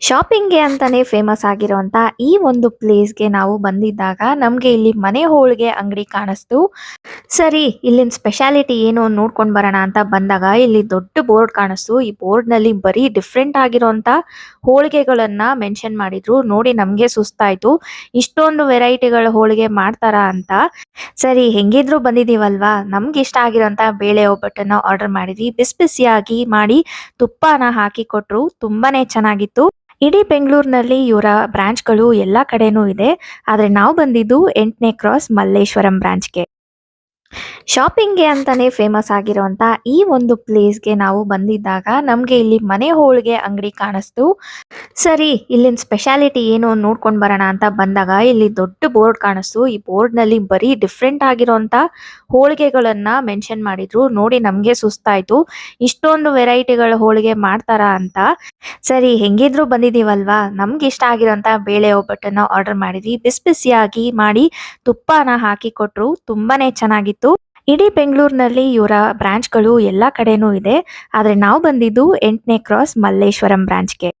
ಶಾಪಿಂಗ್ಗೆ ಅಂತಾನೆ ಫೇಮಸ್ ಆಗಿರುವಂತ ಈ ಒಂದು ಪ್ಲೇಸ್ಗೆ ನಾವು ಬಂದಿದ್ದಾಗ ನಮಗೆ ಇಲ್ಲಿ ಮನೆ ಹೋಳಿಗೆ ಅಂಗಡಿ ಕಾಣಿಸ್ತು. ಸರಿ, ಇಲ್ಲಿನ ಸ್ಪೆಷಾಲಿಟಿ ಏನು ನೋಡ್ಕೊಂಡು ಬರೋಣ ಅಂತ ಬಂದಾಗ ಇಲ್ಲಿ ದೊಡ್ಡ ಬೋರ್ಡ್ ಕಾಣಿಸ್ತು. ಈ ಬೋರ್ಡ್ನಲ್ಲಿ ಬರೀ ಡಿಫ್ರೆಂಟ್ ಆಗಿರುವಂತ ಹೋಳಿಗೆಗಳನ್ನ ಮೆನ್ಷನ್ ಮಾಡಿದ್ರು. ನೋಡಿ ನಮಗೆ ಸುಸ್ತಾಯ್ತು. ಇಷ್ಟೊಂದು ವೆರೈಟಿಗಳ ಹೋಳಿಗೆ ಮಾಡ್ತಾರಾ ಅಂತ. ಸರಿ, ಹೆಂಗಿದ್ರು ಬಂದಿದೀವಲ್ವಾ? ನಮ್ಗೆ ಇಷ್ಟ ಆಗಿರೋಂತ ಬೇಳೆ ಒಬ್ಬಟ್ಟನ್ನ ಆರ್ಡರ್ ಮಾಡಿದ್ವಿ. ಬಿಸಿ ಬಿಸಿಯಾಗಿ ಮಾಡಿ ತುಪ್ಪನ ಹಾಕಿ ಕೊಟ್ರು. ತುಂಬಾನೇ ಚೆನ್ನಾಗಿತ್ತು. ಇಡೀ ಬೆಂಗಳೂರಿನಲ್ಲಿ ಇವರ ಬ್ರಾಂಚ್ಗಳು ಎಲ್ಲ ಕಡೆನೂ ಇದೆ. ಆದರೆ ನಾವು ಬಂದಿದ್ದು ಎಂಟನೇ ಕ್ರಾಸ್ ಮಲ್ಲೇಶ್ವರಂ ಬ್ರಾಂಚ್ಗೆ. ಶಾಪಿಂಗ್ಗೆ ಅಂತಲೇ ಫೇಮಸ್ ಆಗಿರುವಂತ ಈ ಒಂದು ಪ್ಲೇಸ್ಗೆ ನಾವು ಬಂದಿದ್ದಾಗ ನಮಗೆ ಇಲ್ಲಿ ಮನೆ ಹೋಳಿಗೆ ಅಂಗಡಿ ಕಾಣಿಸ್ತು. ಸರಿ, ಇಲ್ಲಿನ ಸ್ಪೆಷಾಲಿಟಿ ಏನು ನೋಡ್ಕೊಂಡು ಬರೋಣ ಅಂತ ಬಂದಾಗ ಇಲ್ಲಿ ದೊಡ್ಡ ಬೋರ್ಡ್ ಕಾಣಿಸ್ತು. ಈ ಬೋರ್ಡ್ನಲ್ಲಿ ಬರೀ ಡಿಫ್ರೆಂಟ್ ಆಗಿರೋಂಥ ಹೋಳಿಗೆಗಳನ್ನು ಮೆನ್ಷನ್ ಮಾಡಿದ್ರು. ನೋಡಿ ನಮಗೆ ಸುಸ್ತಾಯಿತು. ಇಷ್ಟೊಂದು ವೆರೈಟಿಗಳ ಹೋಳಿಗೆ ಮಾಡ್ತಾರಾ ಅಂತ. ಸರಿ, ಹೆಂಗಿದ್ರು ಬಂದಿದ್ದೀವಲ್ವಾ ನಮ್ಗೆ ಇಷ್ಟ ಆಗಿರೋಂಥ ಬೇಳೆ ಒಬ್ಬಟ್ಟನ್ನು ಆರ್ಡರ್ ಮಾಡಿದ್ವಿ. ಬಿಸಿ ಬಿಸಿಯಾಗಿ ಮಾಡಿ ತುಪ್ಪನ ಹಾಕಿ ಕೊಟ್ಟರು ತುಂಬಾನೇ ಚೆನ್ನಾಗಿತ್ತು. ಇಡೀ ಬೆಂಗಳೂರಿನಲ್ಲಿ ಇವರ ಬ್ರಾಂಚ್ಗಳು ಎಲ್ಲ ಕಡೆನೂ ಇದೆ. ಆದರೆ ನಾವು ಬಂದಿದ್ದು ಎಂಟನೇ ಕ್ರಾಸ್ ಮಲ್ಲೇಶ್ವರಂ ಬ್ರಾಂಚ್ಗೆ